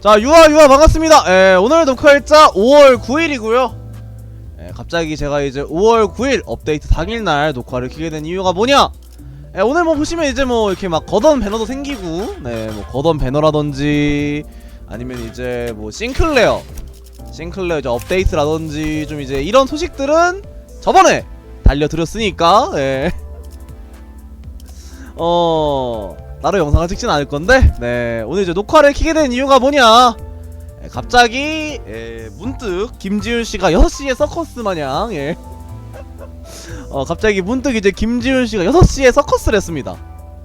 자 유아 유아 반갑습니다. 예, 오늘 녹화일자 5월 9일이고요. 예, 갑자기 제가 이제 5월 9일 업데이트 당일날 녹화를 키게 된 이유가 뭐냐? 예, 오늘 뭐 보시면 이제 뭐 이렇게 막 거던 배너도 생기고, 네, 뭐 거던 배너라든지 아니면 이제 뭐 싱클레어, 싱클레어 이제 업데이트라든지 좀 이제 이런 소식들은 저번에 달려드렸으니까, 예. 어. 따로 영상을 찍진 않을 건데 네 오늘 이제 녹화를 키게 된 이유가 뭐냐 예, 갑자기 예, 문득 김지훈 씨가 6시에 서커스 마냥 예. 어 갑자기 문득 이제 김지훈 씨가 6시에 서커스를 했습니다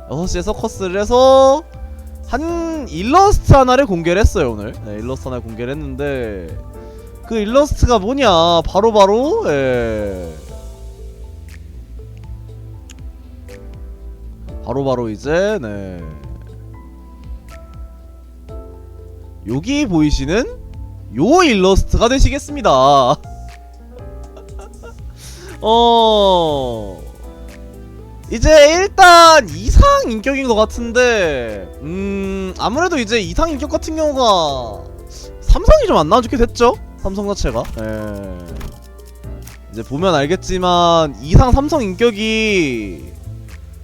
6시에 서커스를 해서 한 일러스트 하나를 공개를 했어요 오늘 네, 일러스트 하나를 공개를 했는데 그 일러스트가 뭐냐 바로바로 예. 바로 바로 이제 네. 여기 보이시는 요 일러스트가 되시겠습니다. 어. 이제 일단 이상 인격인 것 같은데 음 아무래도 이제 이상 인격 같은 경우가 삼성이 좀 안 나와주게 됐죠? 삼성 자체가. 예 이제 보면 알겠지만 이상 삼성 인격이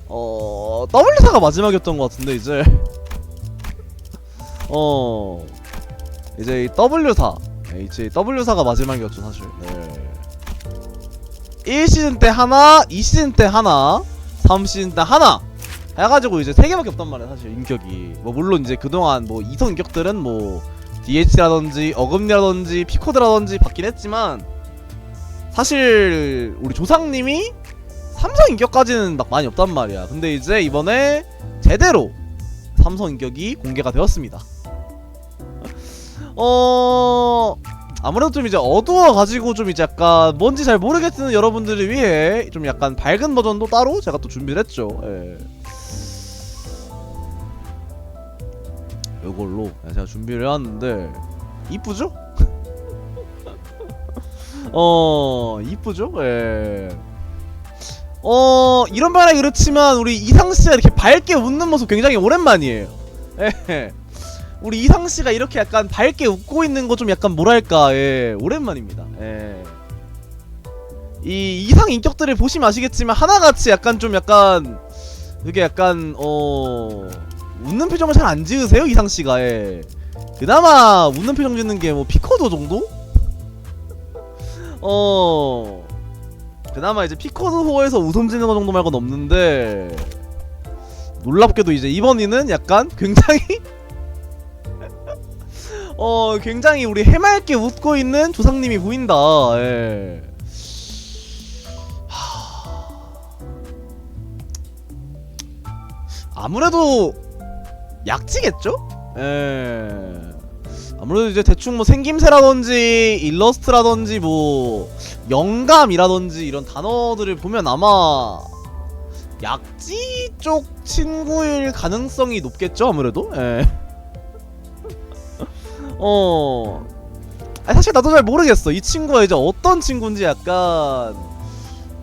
어 W사가 마지막이었던 것 같은데 이제. 어. 이제 이 W사. 이제 W사가 마지막이었죠 사실. 네. 1시즌 때 하나 2시즌 때 하나 3시즌 때 하나. 해가지고 이제 3개밖에 없단 말이야 사실 인격이. 뭐 물론 이제 그동안 뭐 이성 인격들은 뭐 DH라든지 어금니라든지 피코드라든지 받긴 했지만 사실 우리 조상님이 삼성 인격까지는 막 많이 없단 말이야. 근데 이제 이번에 제대로 삼성 인격이 공개가 되었습니다. 어 아무래도 좀 이제 어두워 가지고 좀 이제 약간 뭔지 잘 모르겠는 여러분들을 위해 좀 약간 밝은 버전도 따로 제가 또 준비를 했죠. 예. 요걸로 제가 준비를 해왔는데 이쁘죠? 어 이쁘죠? 예. 어 이런 말이 그렇지만 우리 이상 씨가 이렇게 밝게 웃는 모습 굉장히 오랜만이에요. 예. 우리 이상 씨가 이렇게 약간 밝게 웃고 있는 거 좀 약간 뭐랄까 예 오랜만입니다. 예. 이 이상 인격들을 보시면 아시겠지만 하나같이 약간 좀 약간 그게 약간 어 웃는 표정을 잘 안 지으세요 이상 씨가 예. 그나마 웃는 표정 짓는 게 뭐 피코도 정도? 어 그나마 이제 피코드 호에서 웃음 짓는 거 정도 말고는 없는데 놀랍게도 이제 이번에는 약간 굉장히 어 굉장히 우리 해맑게 웃고 있는 조상님이 보인다. 예. 하... 아무래도 약지겠죠? 예. 아무래도 이제 대충 뭐 생김새라든지 일러스트라든지 뭐 영감이라든지 이런 단어들을 보면 아마 약지 쪽 친구일 가능성이 높겠죠 아무래도 예. 어 아니, 사실 나도 잘 모르겠어 이 친구가 이제 어떤 친구인지 약간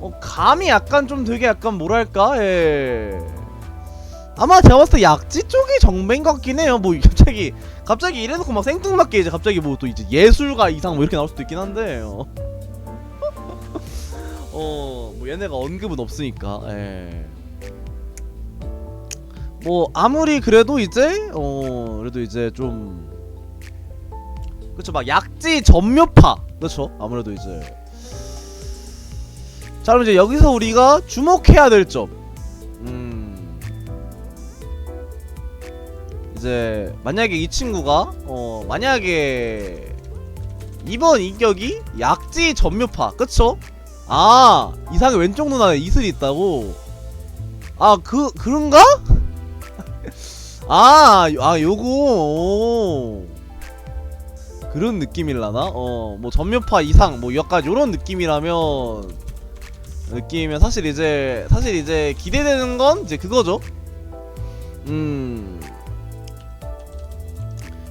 어 감이 약간 좀 되게 약간 뭐랄까 예. 아마 제가 봤을 때 약지 쪽이 정배인 것 같긴 해요 뭐 갑자기 갑자기 이래놓고 막 생뚱맞게 이제 갑자기 뭐 또 이제 예술가 이상 뭐 이렇게 나올 수도 있긴 한데 어. 어, 뭐 얘네가 언급은 없으니까. 예. 뭐 아무리 그래도 이제 어, 그래도 이제 좀 그렇죠. 막 약지 전묘파. 그렇죠. 아무래도 이제 자, 그럼 이제 여기서 우리가 주목해야 될 점. 이제 만약에 이 친구가 어, 만약에 이번 인격이 약지 전묘파. 그쵸? 아 이상의 왼쪽 눈 안에 이슬이 있다고 아 그 그런가? 아, 아 요거 오. 그런 느낌일라나? 어 뭐 전면파 이상 뭐 약간 요런 느낌이라면 느낌이면 사실 이제 사실 이제 기대되는 건 이제 그거죠 음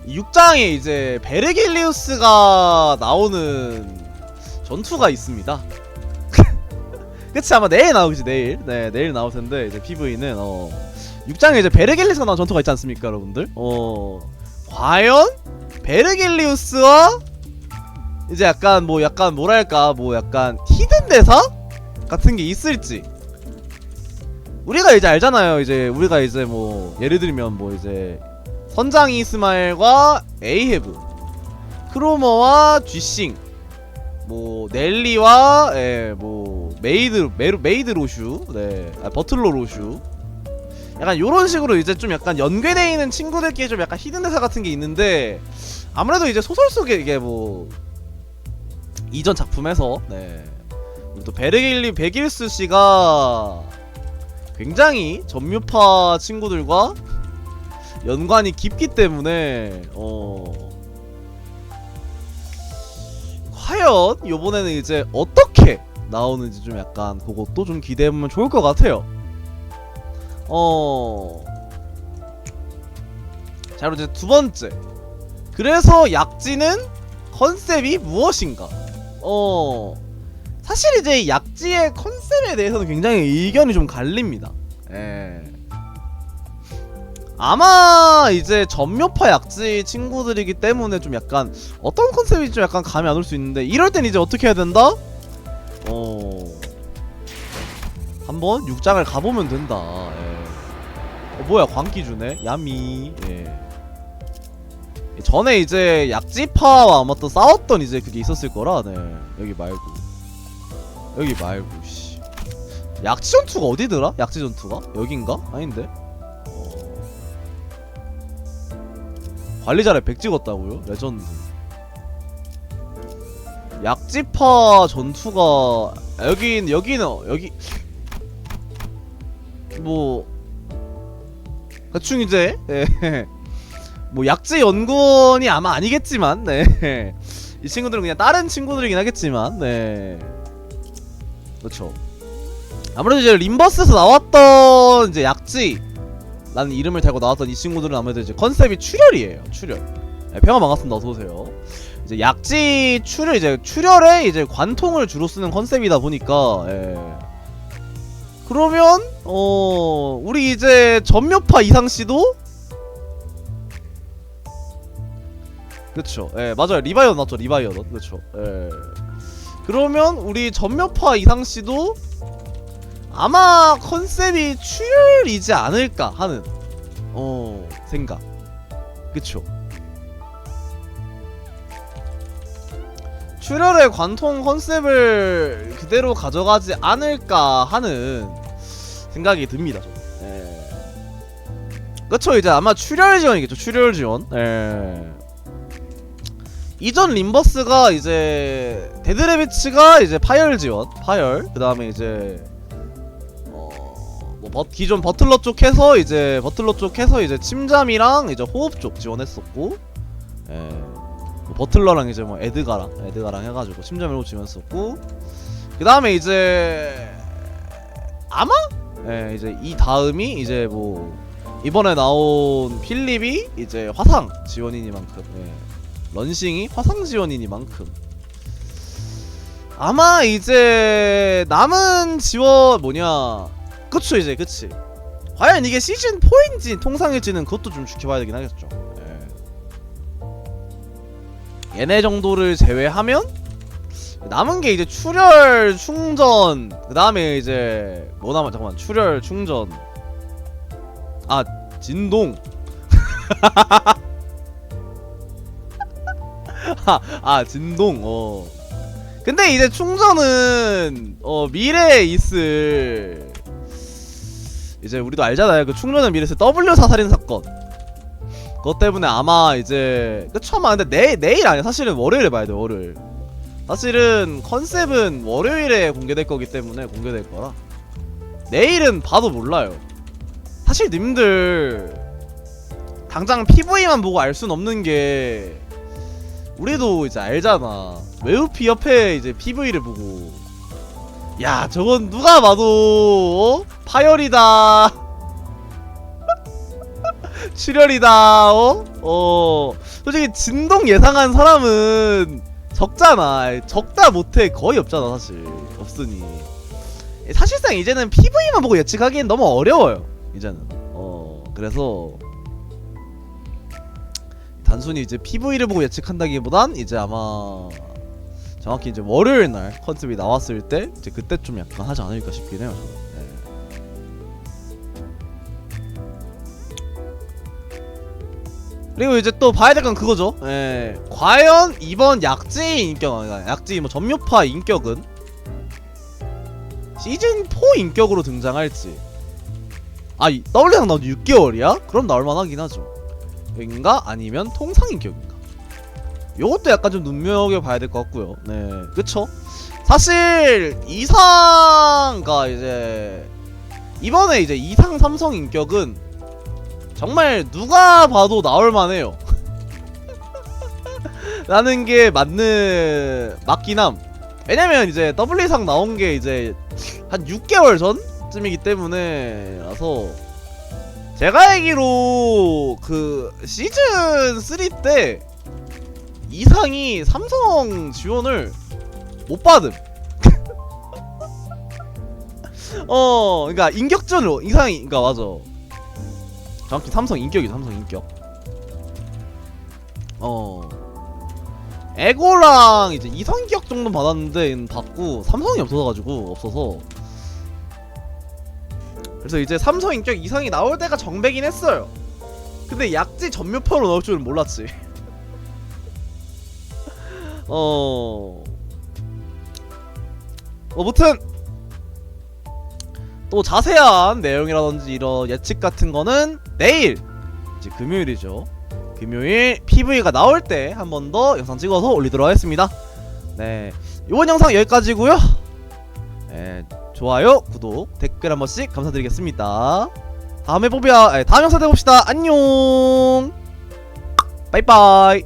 6장에 이제 베르길리우스가 나오는 전투가 있습니다. 그치 아마 내일 나오겠지 내일. 네 내일 나올 텐데 이제 PV는 어 6장에 이제 베르겔리스가 나온 전투가 있지 않습니까 여러분들? 어 과연 베르길리우스와 이제 약간 뭐 약간 뭐랄까 뭐 약간 히든 대사 같은 게 있을지. 우리가 이제 알잖아요. 이제 우리가 이제 뭐 예를 들면 뭐 이제 선장 이스마엘과 에이헤브 크로머와 쥐싱 뭐 넬리와 예, 뭐 메이드 메르, 메이드 로슈 네 아, 버틀러 로슈. 약간 요런 식으로 이제 좀 약간 연계되어 있는 친구들끼리 좀 약간 히든 대사 같은 게 있는데 아무래도 이제 소설 속에 이게 뭐 이전 작품에서 네 우리 또 베르길리 베길스 씨가 굉장히 전묘파 친구들과 연관이 깊기 때문에 어 과연 요번에는 이제 어떻게 나오는지 좀 약간 그것도 좀 기대해보면 좋을 것 같아요. 어. 자, 그리고 이제 두 번째. 그래서 약지는 컨셉이 무엇인가? 어. 사실 이제 약지의 컨셉에 대해서는 굉장히 의견이 좀 갈립니다. 예. 아마 이제 전묘파 약지 친구들이기 때문에 좀 약간 어떤 컨셉이 좀 약간 감이 안 올 수 있는데 이럴 땐 이제 어떻게 해야 된다? 어. 한번 육장을 가보면 된다. 예. 어, 뭐야 광기 주네. 야미. 예. 전에 이제 약지파와 아마 또 싸웠던 이제 그게 있었을 거라. 네. 여기 말고. 여기 말고 씨. 약지 전투가 어디더라? 약지 전투가? 여긴가? 아닌데. 관리자를 100 찍었다고요? 레전드. 약지파 전투가 여긴 여기는 여기 뭐 대충 이제 예. 뭐 약지 연구원이 아마 아니겠지만 네. 이 친구들은 그냥 다른 친구들이긴 하겠지만 네. 그렇죠. 아무래도 이제 림버스에서 나왔던 이제 약지 라는 이름을 달고 나왔던 이 친구들은 아무래도 이제 컨셉이 출혈이에요. 출혈. 네, 평화 반갑습니다. 어서 오세요. 이제 약지 출혈 이제 출혈에 이제 관통을 주로 쓰는 컨셉이다 보니까 예. 그러면 어 우리 이제 전묘파 이상 씨도 그쵸 예 맞아요 리바이언 맞죠 리바이언 그쵸 예 그러면 우리 전묘파 이상 씨도 아마 컨셉이 출혈이지 않을까 하는 어 생각 그쵸 출혈의 관통 컨셉을 그대로 가져가지 않을까 하는 생각이 듭니다. 저. 예. 그쵸 이제 아마 출혈 지원이겠죠. 출혈 지원. 예. 이전 림버스가 이제 데드레비츠가 이제 파열 지원, 파열. 그 다음에 이제 버, 기존 버틀러 쪽 해서 이제 버틀러 쪽 해서 이제 침잠이랑 이제 호흡 쪽 지원했었고. 예. 뭐 버틀러랑 이제 뭐 에드가랑 에드가랑 해가지고 침잠을 지원했었고 그 다음에 이제 아마 예 이제 이 다음이 이제 뭐 이번에 나온 필립이 이제 화상 지원이니만큼 예. 런싱이 화상 지원이니만큼 아마 이제 남은 지원 뭐냐 그쵸 이제 그치. 과연 이게 시즌 4인지 통상일지는 그것도 좀 지켜봐야 되긴 하겠죠. 예. 얘네 정도를 제외하면 남은 게 이제 출혈 충전 그 다음에 이제 뭐 남아 잠깐만 출혈 충전. 아 진동. 아, 아 진동 어. 근데 이제 충전은 어 미래에 있을 이제 우리도 알잖아요. 그 충전은 미래에 있을 W 사살인 사건. 그것 때문에 아마 이제 그쵸 아마 근데 내, 내일 아니야. 사실은 월요일에 봐야 돼 월요일. 사실은 컨셉은 월요일에 공개될 거기 때문에 공개될 거라. 내일은 봐도 몰라요. 사실 님들 당장 PV만 보고 알 순 없는 게 우리도 이제 알잖아. 웨우피 옆에 이제 PV를 보고 야 저건 누가 봐도 어? 파열이다. 출혈이다 어? 어. 솔직히 진동 예상한 사람은 적잖아. 적다 못해 거의 없잖아 사실. 없으니. 사실상 이제는 PV만 보고 예측하기엔 너무 어려워요 이제는. 어 그래서 단순히 이제 PV를 보고 예측한다기보단 이제 아마 정확히 이제 월요일 날 컨셉이 나왔을 때 이제 그때 좀 약간 하지 않을까 싶긴 해요. 네. 그리고 이제 또 봐야 될 건 그거죠. 예. 과연 이번 약지 인격, 약지 뭐 전묘파 인격은 시즌 4 인격으로 등장할지. 아, 이- 더블리상 나온 지 6개월이야? 그럼 나올만 하긴 하죠. 인가 아니면 통상 인격인가? 요것도 약간 좀 눈여겨 봐야 될 것 같고요. 네, 그쵸? 사실 이상가 이제 이번에 이제 이상 삼성 인격은 정말 누가 봐도 나올 만해요. 라는 게 맞는 함. 왜냐면 이제 W 이상 나온 게 이제 한 6개월 전쯤이기 때문에 라서 제가 알기로 그 시즌 3때 이상이 삼성 지원을 못 받음. 어, 그러니까 인격전으로 이상이, 그러니까 맞아. 정확히 삼성 인격이 삼성 인격. 어. 에고랑 이제 이성 인격 정도 받았는데 받고 삼성이 없어가지고 없어서. 그래서 이제 삼성 인격 이상이 나올 때가 정배긴 했어요. 근데 약지 전묘파로 나올 줄은 몰랐지. 어. 뭐, 무튼 또 자세한 내용이라든지 이런 예측 같은 거는 내일 이제 금요일이죠. 금요일 PV가 나올 때 한 번 더 영상 찍어서 올리도록 하겠습니다. 네, 이번 영상 여기까지고요. 네, 좋아요, 구독, 댓글 한 번씩 감사드리겠습니다. 다음에 봅야, 다음 영상 때 봅시다. 안녕. 빠이빠이.